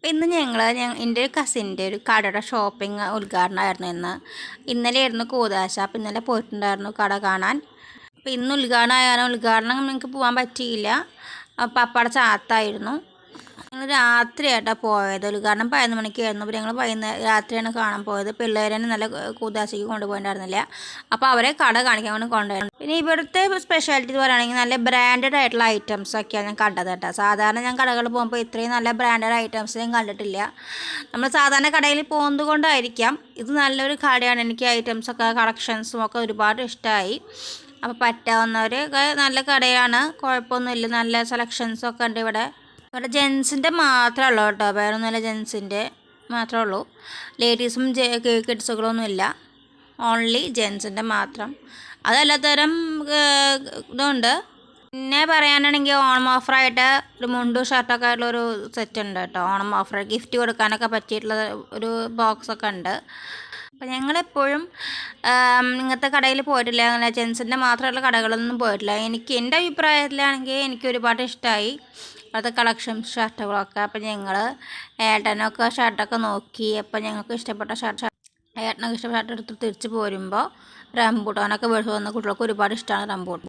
അപ്പം ഇന്ന് ഞങ്ങൾ എന്റെ ഒരു കസിന്റെ ഒരു കടയുടെ ഷോപ്പിംഗ് ഉദ്ഘാടനമായിരുന്നു ഇന്ന്. ഇന്നലെയായിരുന്നു കൂതാശ അപ്പം ഇന്നലെ പോയിട്ടുണ്ടായിരുന്നു കട കാണാൻ. അപ്പോൾ ഇന്ന് ഉദ്ഘാടനം ആയാലും ഉദ്ഘാടനം നിങ്ങൾക്ക് പോകാൻ പറ്റിയില്ല. അപ്പം അപ്പടെ ചാത്തായിരുന്നു. ഞങ്ങൾ രാത്രിയായിട്ടാണ് പോയത്. ഉദ്ഘാടനം പതിനൊന്ന് മണിക്കായിരുന്നു അപ്പോൾ ഞങ്ങൾ വൈകുന്നേരം രാത്രിയാണ് കാണാൻ പോയത്. പിള്ളേരെ നല്ല കൂതാശിക്ക് കൊണ്ടുപോയിട്ടുണ്ടായിരുന്നില്ല. അപ്പോൾ അവരെ കട കാണിക്കാൻ വേണ്ടി കൊണ്ടുപോയിരുന്നു പിന്നെ ഇവിടുത്തെ സ്പെഷ്യാലിറ്റി പറയുകയാണെങ്കിൽ നല്ല ബ്രാൻഡഡ് ആയിട്ടുള്ള ഐറ്റംസ് ഒക്കെയാണ് ഞാൻ കണ്ടത് കേട്ടോ. സാധാരണ ഞാൻ കടകൾ പോകുമ്പോൾ ഇത്രയും നല്ല ബ്രാൻഡഡ് ഐറ്റംസ് ഞാൻ കണ്ടിട്ടില്ല. നമ്മൾ സാധാരണ കടയിൽ പോകുന്നത് കൊണ്ടായിരിക്കാം ഇത് നല്ലൊരു കടയാണ്. എനിക്ക് ഐറ്റംസൊക്കെ കളക്ഷൻസും ഒക്കെ ഒരുപാട് ഇഷ്ടമായി അപ്പോൾ പറ്റാവുന്നവർ നല്ല കടയാണ്. കുഴപ്പമൊന്നുമില്ല. നല്ല സെലക്ഷൻസൊക്കെ ഉണ്ട് ഇവിടെ. ഇവിടെ ജെൻസിന്റെ മാത്രമേ ഉള്ളൂ കേട്ടോ. വേറൊന്നുമില്ല ജെൻസിന്റെ മാത്രമേ ഉള്ളൂ ലേഡീസും കിഡ്സുകളൊന്നും ഇല്ല ഓൺലി ജെൻസിന്റെ മാത്രം. അതല്ലാത്തരം ഇതുണ്ട്. പിന്നെ പറയാനാണെങ്കിൽ ഓണം ഓഫറായിട്ട് ഒരു മുണ്ടും ഷർട്ടൊക്കെ ആയിട്ടുള്ള ഒരു സെറ്റ് ഉണ്ട് കേട്ടോ. ഓണം ഓഫർ ഗിഫ്റ്റ് കൊടുക്കാനൊക്കെ പറ്റിയിട്ടുള്ള ഒരു ബോക്സൊക്കെ ഉണ്ട്. അപ്പം ഞങ്ങളെപ്പോഴും ഇങ്ങനത്തെ കടയിൽ പോയിട്ടില്ല. അങ്ങനെ ജെൻസിന്റെ മാത്രമുള്ള കടകളൊന്നും പോയിട്ടില്ല. എനിക്ക് എന്റെ അഭിപ്രായത്തിലാണെങ്കിൽ എനിക്ക് ഒരുപാട് ഇഷ്ടമായി അവിടുത്തെ കളക്ഷൻ ഷർട്ടുകളൊക്കെ. അപ്പം ഞങ്ങൾ ഏട്ടനൊക്കെ ഷർട്ടൊക്കെ നോക്കി. അപ്പം ഞങ്ങൾക്ക് ഇഷ്ടപ്പെട്ട ഷർട്ട് ഏട്ടനൊക്കെ ഇഷ്ടപ്പെട്ട ഷർട്ട് എടുത്ത് തിരിച്ച് പോരുമ്പോൾ റംബൂട്ടാനൊക്കെ വീട്ടിൽ വന്ന കുട്ടികൾക്ക് ഒരുപാട് ഇഷ്ടമാണ് റംബൂട്ടാൻ.